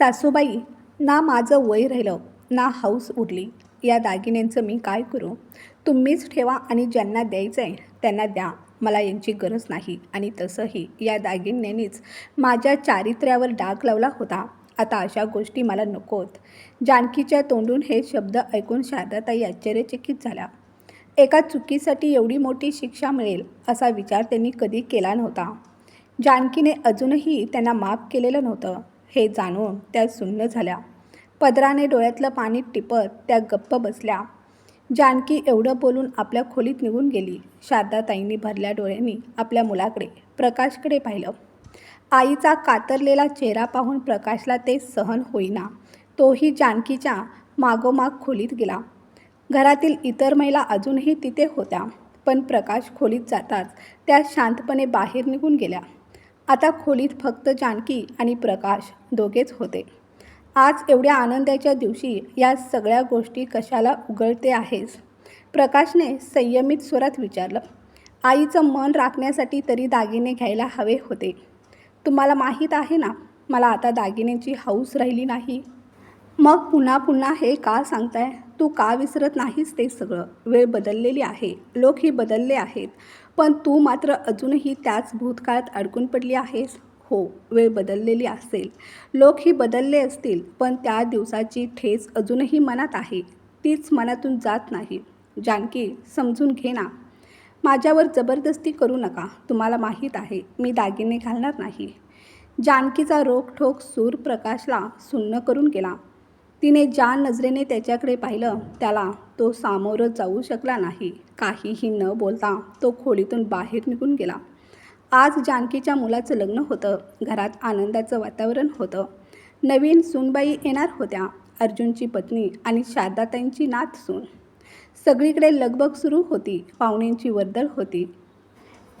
सासूबाई ना माझं वय राहिलं ना हौस उरली. या दागिन्यांचं मी काय करू? तुम्हीच ठेवा आणि ज्यांना द्यायचं आहे त्यांना द्या. मला यांची गरज नाही. आणि तसंही या दागिन्यांनीच माझ्या चारित्र्यावर डाग लावला होता. आता अशा गोष्टी मला नकोत. जानकीच्या तोंडून हे शब्द ऐकून शारदाताई आश्चर्यचकित झाल्या. एका चुकीसाठी एवढी मोठी शिक्षा मिळेल असा विचार त्यांनी कधी केला नव्हता. जानकीने अजूनही त्यांना माफ केलेलं नव्हतं. हे जाणून त्या सुन्न झाल्या. पदराने डोळ्यातलं पाणी टिपत त्या गप्प बसल्या. जानकी एवढं बोलून आपल्या खोलीत निघून गेली. शारदाताईंनी भरल्या डोळ्यांनी आपल्या मुलाकडे प्रकाशकडे पाहिलं. आईचा कातरलेला चेहरा पाहून प्रकाशला ते सहन होईना. तोही जानकीच्या मागोमाग खोलीत गेला. घरातील इतर महिला अजूनही तिथे होत्या पण प्रकाश खोलीत जाताच त्या शांतपणे बाहेर निघून गेल्या. आता खोलीत फक्त जानकी आणि प्रकाश दोघेच होते. आज एवढ्या आनंदाच्या दिवशी या सगळ्या गोष्टी कशाला उघडते आहेस? प्रकाशने संयमित स्वरात विचारलं. आईचं मन राखण्यासाठी तरी दागिने घ्यायला हवे होते. तुम्हाला माहीत आहे ना मला आता दागिन्यांची हौस राहिली नाही. मग पुन्हा पुन्हा हे का सांगताय? तू का विसरत नाहीस ते सगळं? वेळ बदललेली आहे. लोक ही बदलले आहेत. पण तू मात्र अजूनही त्याच भूतकाळात अडकून पडली आहेस? हो वेळ बदललेली असेल. लोक ही बदलले असतील पण त्या दिवसाची ठेच अजूनही मनात आहे. तीच मनातून जात नाही. जानकी समजून घे ना. माझ्यावर जबरदस्ती करू नका. तुम्हाला माहीत आहे मी दागिने घालणार नाही. जानकीचा रोखठोक सूर प्रकाशला सुन्न करून गेला. तिने ज्या नजरेने त्याच्याकडे पाहिलं त्याला तो सामोरं जाऊ शकला नाही. काहीही न बोलता तो खोलीतून बाहेर निघून गेला. आज जानकीच्या मुलाचं लग्न होतं. घरात आनंदाचं वातावरण होतं. नवीन सूनबाई येणार होत्या अर्जुनची पत्नी आणि शारदाताईंची नात सून. सगळीकडे लगबग सुरू होती पाहुण्यांची वर्दळ होती.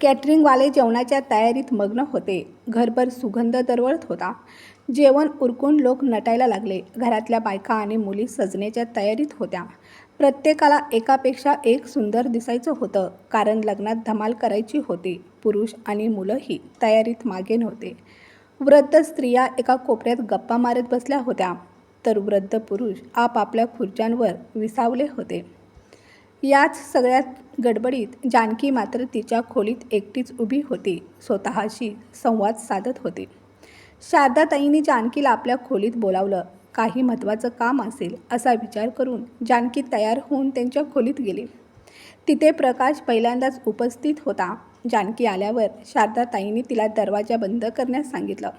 कॅटरिंगवाले जेवणाच्या तयारीत मग्न होते. घरभर सुगंध दरवळत होता. जेवण उरकून लोक नटायला लागले. घरातल्या बायका आणि मुली सजण्याच्या तयारीत होत्या. प्रत्येकाला एकापेक्षा एक सुंदर दिसायचं होतं कारण लग्नात धमाल करायची होती. पुरुष आणि मुलंही तयारीत मागे नव्हते. वृद्ध स्त्रिया एका कोपऱ्यात गप्पा मारत बसल्या होत्या तर वृद्ध पुरुष आपापल्या खुर्च्यांवर विसावले होते. याच सगळ्यात गडबडीत जानकी मात्र तिच्या खोलीत एकटीच उभी होती. स्वतःशी संवाद साधत होती. शारदाताईंनी जानकीला आपल्या खोलीत बोलावलं. काही महत्त्वाचं काम असेल असा विचार करून जानकी तयार होऊन त्यांच्या खोलीत गेली. तिथे प्रकाश पहिल्यांदाच उपस्थित होता. जानकी आल्यावर शारदाताईंनी तिला दरवाजा बंद करण्यास सांगितलं.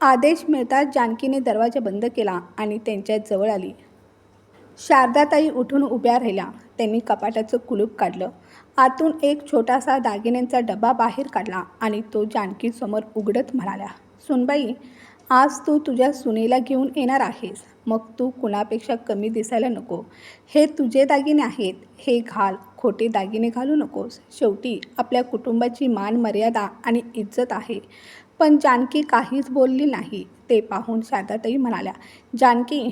आदेश मिळताच जानकीने दरवाजा बंद केला आणि त्यांच्या जवळ आली. शारदाताई उठून उभ्या राहिल्या. त्यांनी कपाटाचं कुलूप काढलं. आतून एक छोटासा दागिन्यांचा डबा बाहेर काढला आणि तो जानकीसमोर उघडत म्हणाल्या सुनबाई आज तू तुझ्या सुनेला घेऊन येणार आहेस. मग तू कुणापेक्षा कमी दिसायला नको. हे तुझे दागिने आहेत. हे घाल. खोटे दागिने घालू नकोस. शेवटी आपल्या कुटुंबाची मान मर्यादा आणि इज्जत आहे. पण जानकी काहीच बोलली नाही. ते पाहून शारदाताई म्हणाल्या जानकी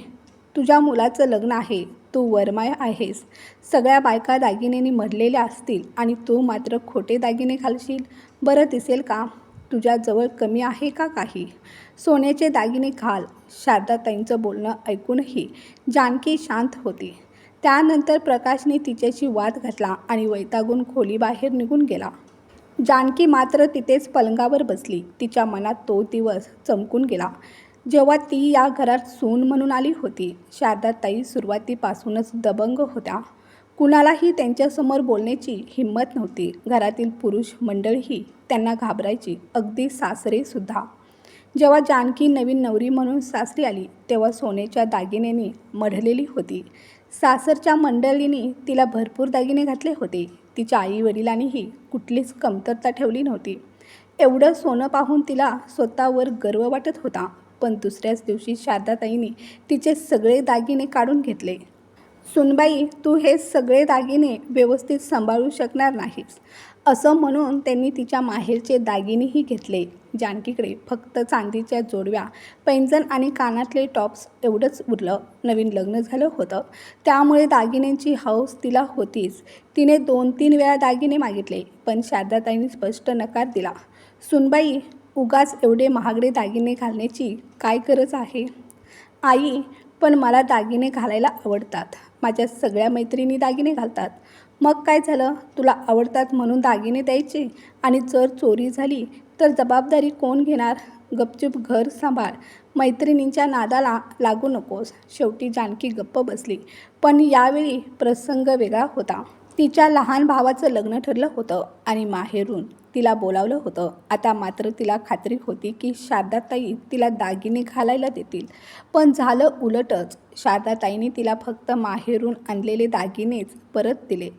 तुझ्या मुलाचं लग्न आहे. तू वरमाय आहेस. सगळ्या बायका दागिनेनी मढलेल्या असतील आणि तू मात्र खोटे दागिने घालशील. बरं दिसेल का? तुझ्याजवळ कमी आहे का काही? सोन्याचे दागिने घाल. शारदाताईंचं बोलणं ऐकूनही जानकी शांत होती. त्यानंतर प्रकाशने तिच्याशी वाद घातला आणि वैतागून खोलीबाहेर निघून गेला. जानकी मात्र तिथेच पलंगावर बसली. तिच्या मनात तो दिवस चमकून गेला. जेव्हा ती या घरात सून म्हणून आली होती शारदाताई सुरुवातीपासूनच दबंग होत्या. कुणालाही त्यांच्यासमोर बोलण्याची हिंमत नव्हती. घरातील पुरुष मंडळीही त्यांना घाबरायची अगदी सासरेसुद्धा जेव्हा जानकी नवीन नवरी म्हणून सासरी आली तेव्हा सोन्याच्या दागिन्यांनी मढलेली होती. सासरच्या मंडळींनी तिला भरपूर दागिने घातले होते. तिच्या आई वडिलांनीही कुठलीच कमतरता ठेवली नव्हती. एवढं सोनं पाहून तिला स्वतःवर गर्व वाटत होता. पण दुसऱ्याच दिवशी शारदाताईने तिचे सगळे दागिने काढून घेतले. सुनबाई तू हे सगळे दागिने व्यवस्थित सांभाळू शकणार नाहीस. असं म्हणून त्यांनी तिच्या माहेरचे दागिनेही घेतले. जानकीकडे फक्त चांदीच्या जोडव्या पैंजण आणि कानातले टॉप्स एवढंच उरलं. नवीन लग्न झालं होतं. त्यामुळे दागिन्यांची हौस तिला होतीच. तिने दोन तीन वेळा दागिने मागितले पण शारदाताईंनी स्पष्ट नकार दिला. सुनबाई उगाच एवढे महागडे दागिने घालण्याची काय गरज आहे? आई पण मला दागिने घालायला आवडतात. माझ्या सगळ्या मैत्रिणी दागिने घालतात. मग काय झालं? तुला आवडतात म्हणून दागिने द्यायचे? आणि जर चोरी झाली तर जबाबदारी कोण घेणार? गपचूप घर सांभाळ. मैत्रिणींच्या नादाला लागू नकोस. शेवटी जानकी गप्प बसली. पण यावेळी प्रसंग वेगळा होता. तिच्या लहान भावाचं लग्न ठरलं होतं आणि माहेरून. तिला बोलावलं होतं. आता मात्र तिला खात्री होती की शारदाताई तिला दागिने घालायला देतील. पण झालं उलटच. शारदाताईने तिला फक्त माहेरून आणलेले दागिनेच परत दिले.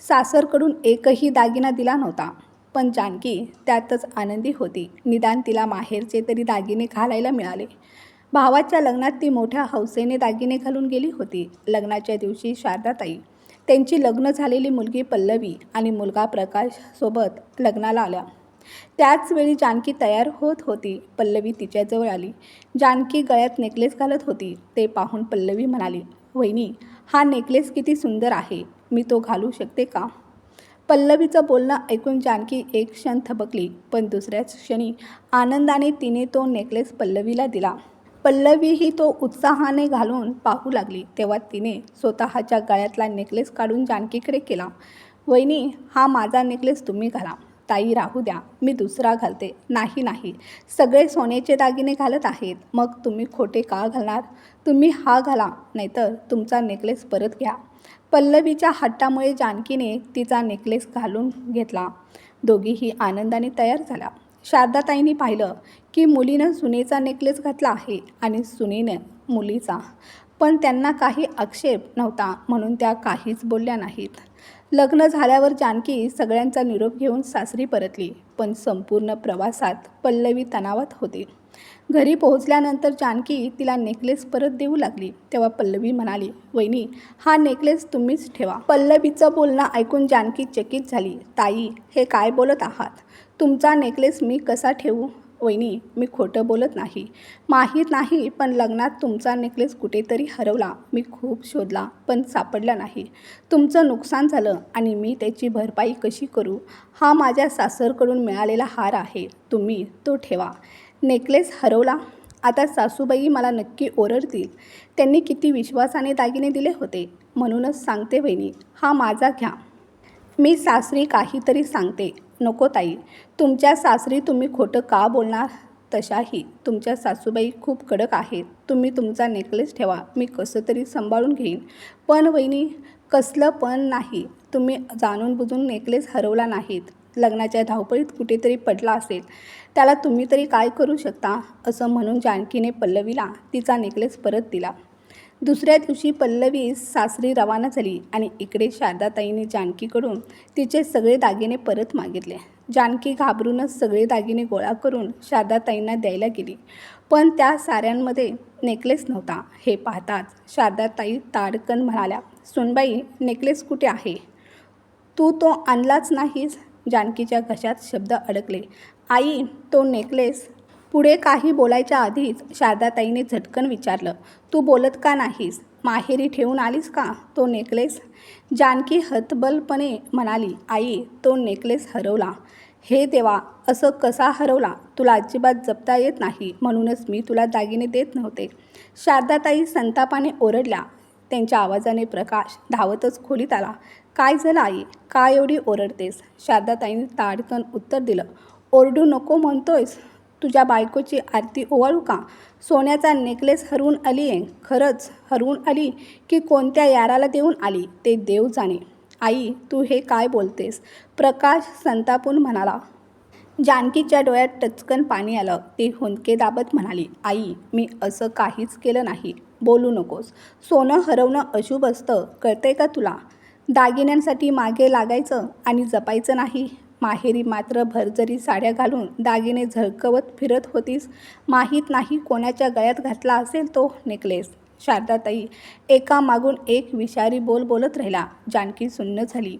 सासरकडून एकही दागिना दिला नव्हता. पण जानकी त्यातच आनंदी होती. निदान तिला माहेरचे तरी दागिने घालायला मिळाले. भावाच्या लग्नात ती मोठ्या हौसेने दागिने घालून गेली होती. लग्नाच्या दिवशी शारदाताई त्यांची लग्न झालेली मुलगी पल्लवी आणि मुलगा प्रकाशसोबत लग्नाला आल्या. त्याचवेळी जानकी तयार होत होती. पल्लवी तिच्याजवळ आली. जानकी गळ्यात नेकलेस घालत होती. ते पाहून पल्लवी म्हणाली वहिनी हा नेकलेस किती सुंदर आहे. मी तो घालू शकते का? पल्लवीचं बोलणं ऐकून जानकी एक क्षण थबकली पण दुसऱ्याच क्षणी आनंदाने तिने तो नेकलेस पल्लवीला दिला. पल्लवीही तो उत्साहाने घालून पाहू लागली. तेव्हा तिने स्वतःच्या गळ्यातला नेकलेस काढून जानकीकडे केला. वहिनी हा माझा नेकलेस तुम्ही घाला. ताई राहू द्या. मी दुसरा घालते. नाही नाही. सगळे सोन्याचे दागिने घालत आहेत. मग तुम्ही खोटे का घालणार? तुम्ही हा घाला नाहीतर तुमचा नेकलेस परत घ्या. पल्लवीच्या हट्टामुळे जानकीने तिचा नेकलेस घालून घेतला. दोघीही आनंदाने तयार झाल्या. शारदाताईंनी पाहिलं की मुलीनं सुनेचा नेकलेस घातला आहे आणि सुनेनं मुलीचा. पण त्यांना काही आक्षेप नव्हता म्हणून त्या काहीच बोलल्या नाहीत. लग्न झाल्यावर जानकी सगळ्यांचा निरोप घेऊन सासरी परतली पण संपूर्ण प्रवासात पल्लवी तणावात होते. घरी पोहोचल्यानंतर जानकी तिला नेकलेस परत देऊ लागली तेव्हा पल्लवी म्हणाली वहिनी हा नेकलेस तुम्हीच ठेवा. पल्लवीचं बोलणं ऐकून जानकी चकित झाली ताई हे काय बोलत आहात? तुमचा नेकलेस मी कसा ठेवू? वहिनी मी खोटं बोलत नाही. माहीत नाही पण लग्नात तुमचा नेकलेस कुठेतरी हरवला. मी खूप शोधला पण सापडला नाही. तुमचं नुकसान झालं आणि मी त्याची भरपाई कशी करू? हा माझ्या सासरकडून मिळालेला हार आहे. तुम्ही तो ठेवा. नेकलेस हरवला. आता सासूबाई मला नक्की ओरडतील. त्यांनी किती विश्वासाने दागिने दिले होते. म्हणूनच सांगते वहिनी हा माझा घ्या. मी सासरी काहीतरी सांगते. नको ताई. तुमच्या सासरी तुम्ही खोटं का बोलणार? तशाही तुमच्या सासूबाई खूप कडक आहेत. तुम्ही तुमचा नेकलेस ठेवा. मी कसं तरी सांभाळून घेईन. पण वहिनी कसलं पण नाही. तुम्ही जाणून बुजून नेकलेस हरवला नाहीत. लग्नाच्या धावपळीत कुठेतरी पडला असेल. त्याला तुम्ही तरी काय करू शकता? असं म्हणून जानकीने पल्लवीला तिचा नेकलेस परत दिला. दुसऱ्या दिवशी पल्लवी सासरी रवाना झाली आणि इकडे शारदाताईने जानकीकडून तिचे सगळे दागिने परत मागितले. जानकी घाबरूनच सगळे दागिने गोळा करून शारदाताईंना द्यायला गेली. पण त्या साऱ्यांमध्ये नेकलेस नव्हता. हे पाहताच शारदाताई ताडकन म्हणाल्या सुनबाई नेकलेस कुठे आहे? तू तो आणलाच नाहीस. जानकीच्या घशात शब्द अडकले. आई तो नेकलेस पुढे काही बोलायच्या आधीच शारदाताईने झटकन विचारलं तू बोलत का नाहीस? माहेरी ठेवून आलीस का? तो नेकलेस? जानकी हतबलपणे म्हणाली आई तो नेकलेस हरवला. हे देवा असं कसा हरवला? तुला अजिबात जपता येत नाही म्हणूनच मी तुला दागिने देत नव्हते. शारदाताई संतापाने ओरडल्या. त्यांच्या आवाजाने प्रकाश धावतच खोलीत आला. काय झालं आई? काय एवढी ओरडतेस? शारदाताईने ताडकन उत्तर दिलं. ओरडू नको म्हणतोयस. तुझ्या बायकोची आरती ओवाळू का? सोन्याचा नेकलेस हरवून आली आहे खरंच हरवून आली की कोणत्या याराला देऊन आली ते देव जाणे. आई तू हे काय बोलतेस? प्रकाश संतापून म्हणाला. जानकीच्या डोळ्यात टचकन पाणी आलं. ती हुंदके दाबत म्हणाली आई मी असं काहीच केलं नाही. बोलू नकोस. सोनं हरवणं अशुभ असतं. कळतंय का तुला? दागिन्यांसाठी मागे लागायचं आणि जपायचं नाही. माहेरी मात्र भरजरी साड्या घालून दागिने झळकवत फिरत होतीस. माहीत नाही कोणाच्या गळ्यात घातला असेल तो नेकलेस. शारदाताई एका मागून एक विषारी बोल बोलत राहिला. जानकी सुन्न झाली.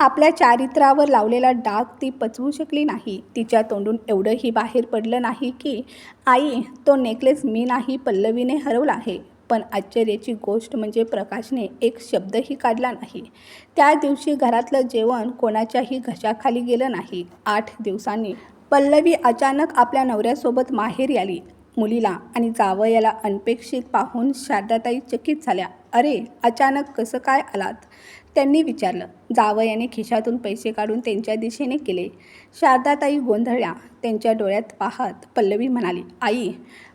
आपल्या चारित्र्यावर लावलेला डाग ती पचवू शकली नाही. तिच्या तोंडून एवढंही बाहेर पडलं नाही की आई तो नेकलेस मी नाही पल्लवीने हरवला आहे. पण आश्चर्याची गोष्ट म्हणजे प्रकाशने एक शब्दही काढला नाही. त्या दिवशी घरातलं जेवण कोणाच्याही घशाखाली गेलं नाही. आठ दिवसांनी पल्लवी अचानक आपल्या नवऱ्यासोबत माहेरी आली. मुलीला आणि जावयाला अनपेक्षित पाहून शारदाताई चकित झाल्या. अरे अचानक कसं काय आलात? त्यांनी विचारलं. जावयाने खिशातून पैसे काढून त्यांच्या दिशेने केले. शारदाताई गोंधळल्या. त्यांच्या डोळ्यात पाहत पल्लवी म्हणाली आई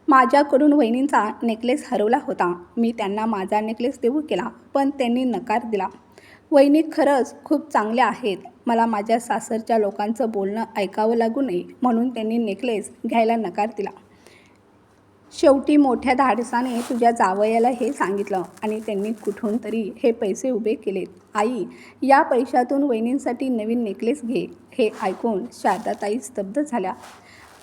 माझ्याकडून वहिनींचा नेकलेस हरवला होता. मी त्यांना माझा नेकलेस देऊ केला पण त्यांनी नकार दिला. वहिनी खरंच खूप चांगल्या आहेत. मला माझ्या सासरच्या लोकांचं बोलणं ऐकावं लागू नये म्हणून त्यांनी नेकलेस घ्यायला नकार दिला. शेवटी मोठ्या धाडसाने तुझ्या जावयाला हे सांगितलं आणि त्यांनी कुठून तरी हे पैसे उभे केलेत. आई या पैशातून वहिनींसाठी नवीन नेकलेस घे हे ऐकून शारदाताई स्तब्ध झाल्या.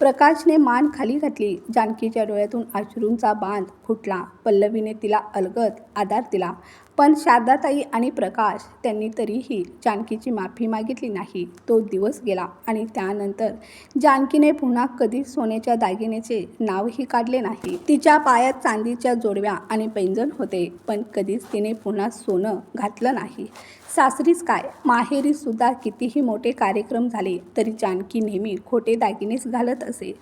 प्रकाशने मान खाली घातली. जानकीच्या डोळ्यातून अश्रूंचा बांध फुटला. पल्लवीने तिला अलगद आधार दिला. पण शारदाताई आणि प्रकाश त्यांनी तरीही जानकीची माफी मागितली नाही. तो दिवस गेला आणि त्यानंतर जानकीने पुन्हा कधीच सोन्याच्या दागिनेचे नावही काढले नाही. तिच्या पायात चांदीच्या जोडव्या आणि पैंजण होते पण कधीच तिने पुन्हा सोनं घातलं नाही. सासरीच काय? माहेरीसुद्धा कितीही मोठे कार्यक्रम झाले तरी जानकी नेहमी खोटे दागिनेच घालत असे.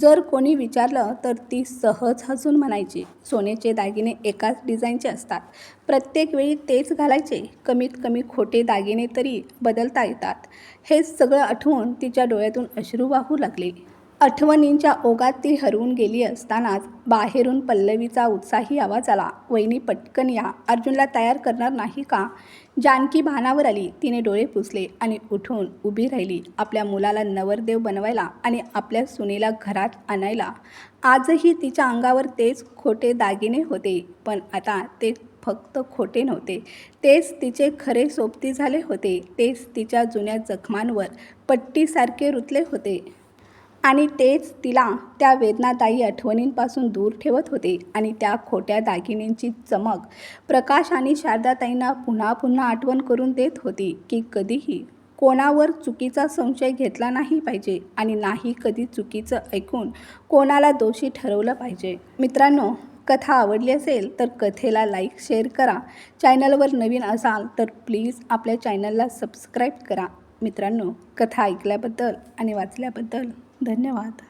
जर कोणी विचारलं तर ती सहज हसून म्हणायची सोन्याचे दागिने एकाच डिझाईनचे असतात. प्रत्येक वेळी तेच घालायचे. कमीत कमी खोटे दागिने तरी बदलता येतात. हे सगळं आठवून तिच्या डोळ्यातून अश्रू वाहू लागले. आठवणींच्या ओघात ती हरवून गेली असतानाच बाहेरून पल्लवीचा उत्साही आवाज आला. वहिनी पटकन या. अर्जुनला तयार करणार नाही का? जानकी भानावर आली. तिने डोळे पुसले आणि उठून उभी राहिली. आपल्या मुलाला नवरदेव बनवायला आणि आपल्या सुनेला घरात आणायला. आजही तिच्या अंगावर तेच खोटे दागिने होते पण आता ते फक्त खोटे नव्हते. तेच तिचे खरे सोबती झाले होते. तेच तिच्या जुन्या जखमांवर पट्टीसारखे रुतले होते. आणि तेच तिला त्या वेदनादायी आठवणींपासून दूर ठेवत होते आणि त्या खोट्या दागिन्यांची चमक प्रकाश आणि शारदाताईंना पुन्हा पुन्हा आठवण करून देत होती की कधीही कोणावर चुकीचा संशय घेतला नाही पाहिजे आणि नाही कधी चुकीचं ऐकून कोणाला दोषी ठरवलं पाहिजे. मित्रांनो कथा आवडली असेल तर कथेला लाईक शेअर करा. चॅनलवर नवीन असाल तर प्लीज आपल्या चॅनलला सबस्क्राईब करा. मित्रांनो कथा ऐकल्याबद्दल आणि वाचल्याबद्दल धन्यवाद.